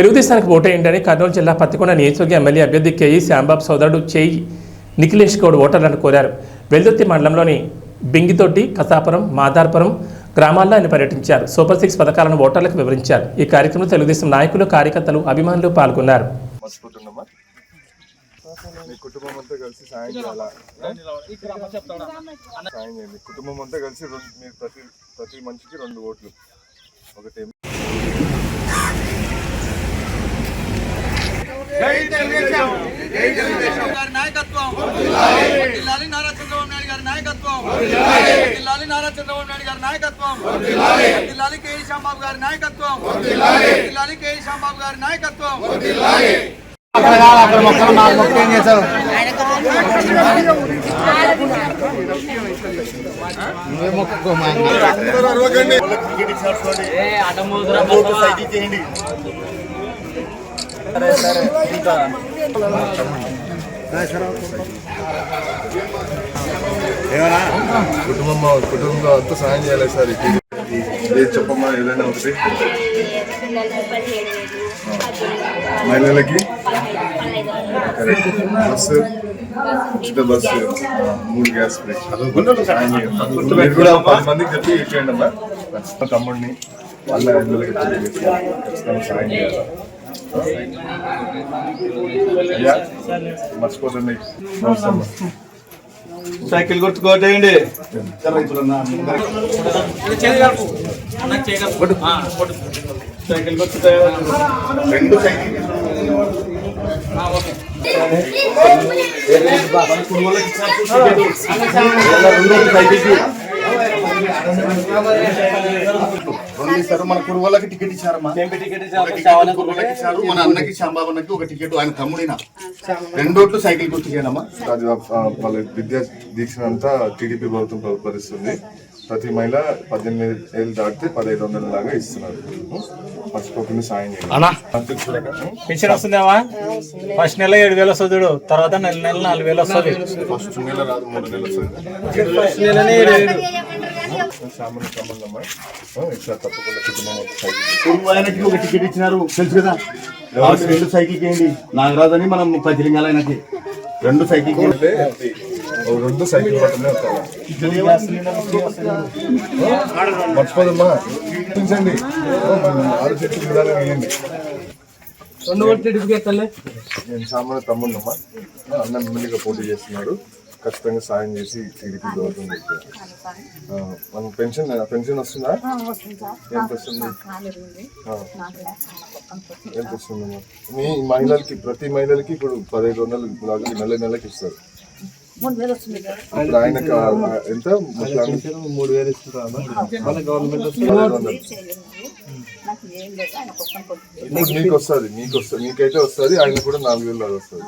తెలుగుదేశానికి ఓటేయండి కర్నూలు జిల్లా పత్తికొండ నియోజకవర్గ ఎమ్మెల్యే అభ్యర్థి కేఈ శ్యాంబాబు సోదరుడు చేయి నిఖిలేష్ గౌడ్ ఓటర్లను కోరారు. వెల్దుర్తి మండలంలోని బింగితొడ్డి కసాపురం మాదార్పురం గ్రామాల్లో ఆయన పర్యటించారు. సూపర్ సిక్స్ పథకాలను ఓటర్లకు వివరించారు. ఈ కార్యక్రమంలో తెలుగుదేశం నాయకులు కార్యకర్తలు అభిమానులు పాల్గొన్నారు. మీ కుటుంబం అంతా కలిసి సాయం చేయాలా? సాయం చేయండి. కుటుంబం అంతా కలిసి మీరు ప్రతి ప్రతి మనిషికి రెండు ఓట్లు. ఒకటి గారి నాయకత్వం. జిల్లాలి నారా చంద్రబాబు నాయుడు గారి నాయకత్వం. జిల్లాలి నారా చంద్రబాబు నాయుడు గారి నాయకత్వం. జిల్లాలి కేఈ శ్యాంబాబు గారి నాయకత్వం. జిల్లాలి కేఈ శ్యాంబాబు గారి నాయకత్వం. అందరూ అరవకండి సైకిల్ చేయండి కుటుంబం కుటుంబంలో అంతా సాయం చేయాలి సార్ ఏది చెప్పమ్మా ఏదైనా ఒకటి. మహిళలకి? బస్సు. ఉచిత బస్సు. మూడు గ్యాస్. మీరు కూడా పది మందికి చెప్పి ఇచ్చేయండి అమ్మా. తమ్ముడిని వాళ్ళ ఇళ్ళకి ఖచ్చితంగా సాయం చేయాలి. మర్చిపోతుంది. సైకిల్ గుర్తుకోటేయండి సైకిల్ గుర్తు రెండు సైకిల్ రెండు ఇస్తారు మన కురువలకి టికెట్ ఇచ్చారమ్మా టికెట్ ఒక టికెట్ కురువలకి ఇచ్చారు మన అన్నకి ఒక టికెట్ ఆయన తమ్ముడిన? రెండోట్లు సైకిల్ గుర్తుకేనమ్మా వాళ్ళ విద్యా దీక్ష అంతా టీడీపీ ప్రభుత్వం ప్ర- భరిస్తుంది ప్రతి మహిళ పద్దెనిమిది ఏళ్ళు దాటితే పదహైదు వందల లాగా ఇస్తున్నారు. మర్చిపోకుండా సాయం చేయండి. పెన్షన్ వస్తుందేమా? ఫస్ట్ నెల ఏడు వేలు వస్తుంది చూడు తర్వాత నెల నెల నాలుగు వేలు వస్తుంది. ఫస్ట్ నెల రాదు మూడు నెలలు వస్తుంది. ఫస్ట్ నెలనే సామాన్య ఇట్లా తప్పకుండా కుటుంబం ఒక టికెట్ ఇచ్చినారు తెలుసు కదా? రెండు సైకిల్ చేయండి నాగరాజు అని మనం పతిలింగాల ఆయనకి రెండు సైకిల్ సైకిల్ మాత్రమే వస్తాయి మర్చిపోదమ్మా. చూపించండి. ఆరు చెట్లు విధానం వేయండి రెండు నేను సామాన్య తమ్ముడినమ్మా. అన్న ఎమ్మెల్యేగా పోటీ చేస్తున్నాడు. ఖచ్చితంగా సాయం చేసి టీడీపీ గవర్నమెంట్. ఆ, మన పెన్షన్ పెన్షన్ వస్తుందా? ఎంత వస్తుంది? ఆ, ఎంత వస్తుందమ్మా? మీ మహిళలకి ప్రతి మహిళలకి ఇప్పుడు పదహైదు వందలు నెల నెలకి ఇస్తారు. ఇప్పుడు ఆయనకు ఎంత? మూడు వేలు ఇస్తున్నారు గవర్నమెంట్ ఇప్పుడు మీకు వస్తుంది మీకు వస్తుంది మీకైతే వస్తుంది ఆయన కూడా నాలుగు వేలు లాగా వస్తుంది.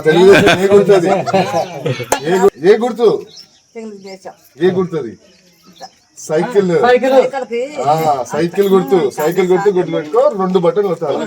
తెలుగుదేశం ఏ గుర్తుంది ఏ గుర్తు? ఏ గుర్తుంది సైకిల్. సైకిల్. గుర్తు సైకిల్ గుర్తు గుర్తు పెట్టుకో రెండు బట్టలు వస్తాయి